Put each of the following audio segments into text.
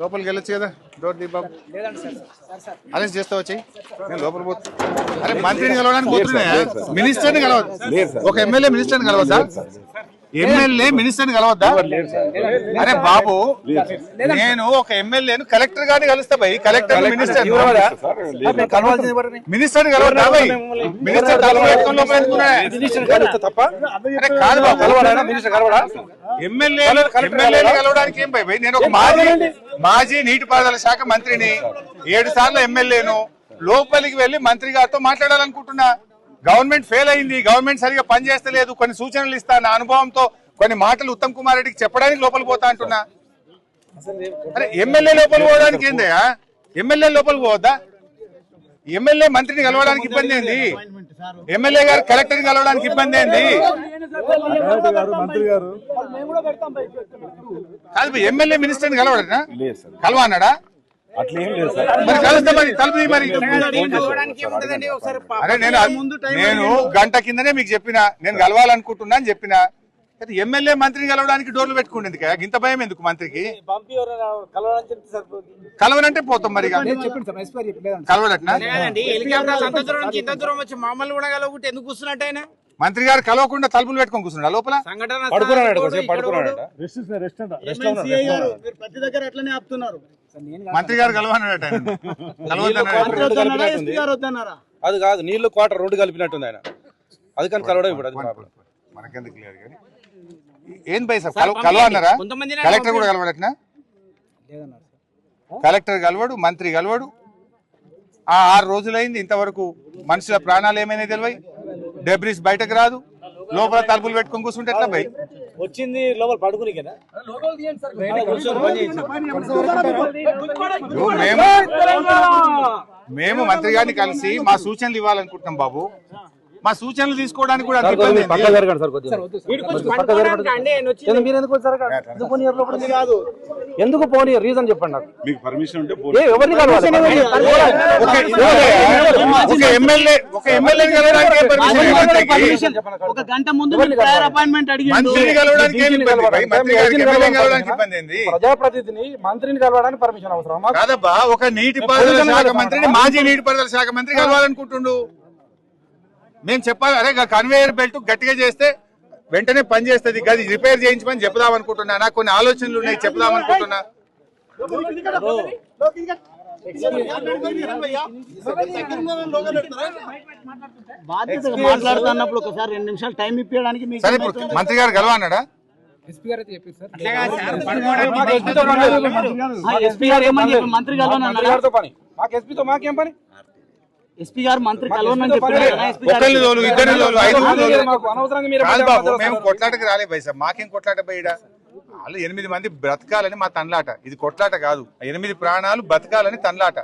లోపలికి వెళ్ళొచ్చు కదా? డోర్ దీ బాబు. అరెస్ట్ చేస్తా వచ్చి? నేను లోపల పోతు. అరే మంత్రిని కలవడానికి పోతున్నాయా? మినిస్టర్ని కలవద్దు. ఒక ఎమ్మెల్యే మినిస్టర్ని కలవద్దా? ఎమ్మెల్యే మినిస్టర్ని కలవద్దా? అరే బాబు నేను ఒక ఎమ్మెల్యేను కలెక్టర్ గారిని కలుస్తా భయ్ కలెక్టర్ మినిస్టర్ మినిస్టర్ కలవద్దా భయ్ మినిస్టర్ కాదు బాబు మినిస్టర్ ఎమ్మెల్యే కలవడానికి ఏం భయ్? నేను ఒక మాజీ మాజీ నీటిపారుదల శాఖ మంత్రిని ఏడు సార్లు ఎమ్మెల్యేను లోపలికి వెళ్ళి మంత్రి గారితో మాట్లాడాలనుకుంటున్నా. గవర్నమెంట్ ఫెయిల్ అయింది గవర్నమెంట్ సరిగా పనిచేస్తలేదు కొన్ని సూచనలు ఇస్తా నా అనుభవంతో కొన్ని మాటలు ఉత్తమ్ కుమార్ రెడ్డికి చెప్పడానికి లోపలికి పోతా అంటున్నా. అరే ఎమ్మెల్యే లోపలికి పోవడానికి ఏందయ్యా ఎమ్మెల్యే లోపలికి పోవద్దా? ఎమ్మెల్యే మంత్రిని కలవడానికి ఇబ్బంది ఏంది? ఎమ్మెల్యే గారు కలెక్టర్ కలవడానికి ఇబ్బంది ఏంది? మంత్రి గారు కాదు ఎమ్మెల్యే మినిస్టర్ని కలవడనా? లేదు సార్. కలవా అన్నాడా? అట్లా లేదు సార్. మరి కలుస్తా మరి తలుపు మరి. అరే నేను నేను గంట కిందనే మీకు చెప్పిన నేను కలవాలనుకుంటున్నా అని చెప్పిన. ఎమ్మెల్యే మంత్రిని కలవడానికి డోర్లు పెట్టుకుంటుంది కదా ఇంత భయం ఎందుకు మంత్రికి? కలవనంటే పోతాం మరి కలవడట్నా? లేదండి హెలికాప్టర్ అంత దూరం నుంచి ఇంత దూరం వచ్చి మమ్మల్ని కూడా కలవకుంటే ఎందుకు కూర్చున్నట్టు ఆయన? మంత్రి గారు కలవకుండా తలుపులు పెట్టుకొని కూర్చున్నాడు లోపల? సంఘటన పడుకున్నాడు పడుకున్నాడు ప్రతి దగ్గర అట్లనే ఆపుతున్నారు. మంత్రి గారు కలవన్నాడట అది కాదు నీళ్ళు క్వార్టర్ రెండు కలిపినట్టుంది ఆయన. అది కానీ కలవడం ఇప్పుడు అది ప్రాబ్లం. మనకెందుకు లేదు కానీ. ఏం భయ సార్ కలవ కలవ అన్నారా కొంతమంది కలెక్టర్ కూడా కలవడట్నా కలెక్టర్ కలవడు మంత్రి కలవడు. ఆ ఆరు రోజులైంది ఇంతవరకు మనుషుల ప్రాణాలు ఏమైనా తెలివై? డెబ్రిస్ బయటకు రాదు. లోపల తలుపులు పెట్టుకొని కూర్చుంటే ఎట్లా భయ్ వచ్చింది లోపల పడుకుని కదా ఇప్పుడు మేము మేము మంత్రి గారిని కలిసి మా సూచనలు ఇవ్వాలనుకుంటున్నాం బాబు. మా సూచనలు తీసుకోవడానికి కూడా ఎందుకు మీరు ఎందుకు వచ్చారు అక్కడ? ఎందుకు పోనీయరు లోపలికి? ఎందుకు పోనీ? రీజన్ చెప్పండి నాకు. మీకు పర్మిషన్ ఉంటే ఏ ఎవరిని ఒక- గంట ముందు అపాయింట్మెంట్ ప్రజాప్రతినిధిని మంత్రిని కలవడానికి పర్మిషన్ అవసరం కాదబ్బా ఒక నీటిపారుదల శాఖ మంత్రిని మాజీ నీటిపారుదల శాఖ మంత్రి కలవాలనుకుంటుండు. మేము చెప్పాలి అరే కన్వేయర్ బెల్ట్ గట్టిగా చేస్తే వెంటనే పని చేస్తుంది. గది రిపేర్ చేయించమని చెప్దాం అనుకుంటున్నా. నాకు కొన్ని ఆలోచనలు ఉన్నాయి చెప్దాం అనుకుంటున్నా. బాధ్యతగా మాట్లాడుతున్నప్పుడు ఒకసారి రెండు నిమిషాలు టైం ఇప్పించడానికి మీకు సరే ఇప్పుడు మంత్రి గారు కలవన్నాడా ఎస్పీ గారు ఏమని చెప్పి మంత్రి పని మాకు ఎస్పీతో మాకేం పని? ఎస్పీ గారు మంత్రి కలవనని తోలు తోలు ఐదుగురు తోలు. మేము కొట్లాటకి రాలే పైసా మాకేం కొట్లాట బయట వాళ్ళు ఎనిమిది మంది బ్రతకాలని మా తన్లాట. ఇది కొట్లాట కాదు. ఆ ఎనిమిది ప్రాణాలు బ్రతకాలని తన్లాట.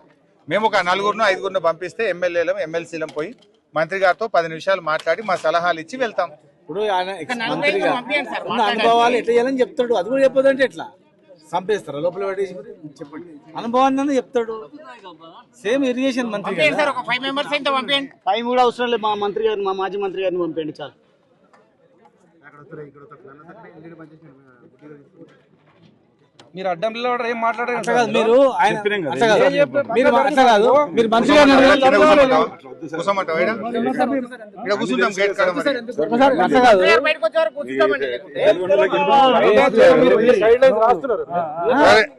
మేము ఒక నలుగురును ఐదుగురును పంపిస్తే ఎమ్మెల్యేలం ఎమ్మెల్సీలం పోయి మంత్రి గారితో పది నిమిషాలు మాట్లాడి మా సలహాలు ఇచ్చి వెళ్తాం. ఇప్పుడు ఆయన అనుభవాలు ఎట్లా చేయాలని చెప్తాడు అది కూడా చెప్పదంటే ఎట్లా? చంపేస్తారా లోపల పెట్టేసి చెప్పండి అనుభవాన్ని చెప్తాడు సేమ్ ఇరిగేషన్ మంత్రి పంపేయండి సార్ ఒక ఫైవ్ పంపేయండి కూడా అవసరం లేదు మా మంత్రి గారిని మా మాజీ మంత్రి గారిని పంపండి చాలు మీరు అడ్డం నిలబడరు, ఏం మాట్లాడారు మీరు మీరు అట్లా కాదు మీరు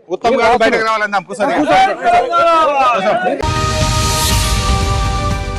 ఉత్తమ్ గారు బయటకు రావాలందాం కూర్చొని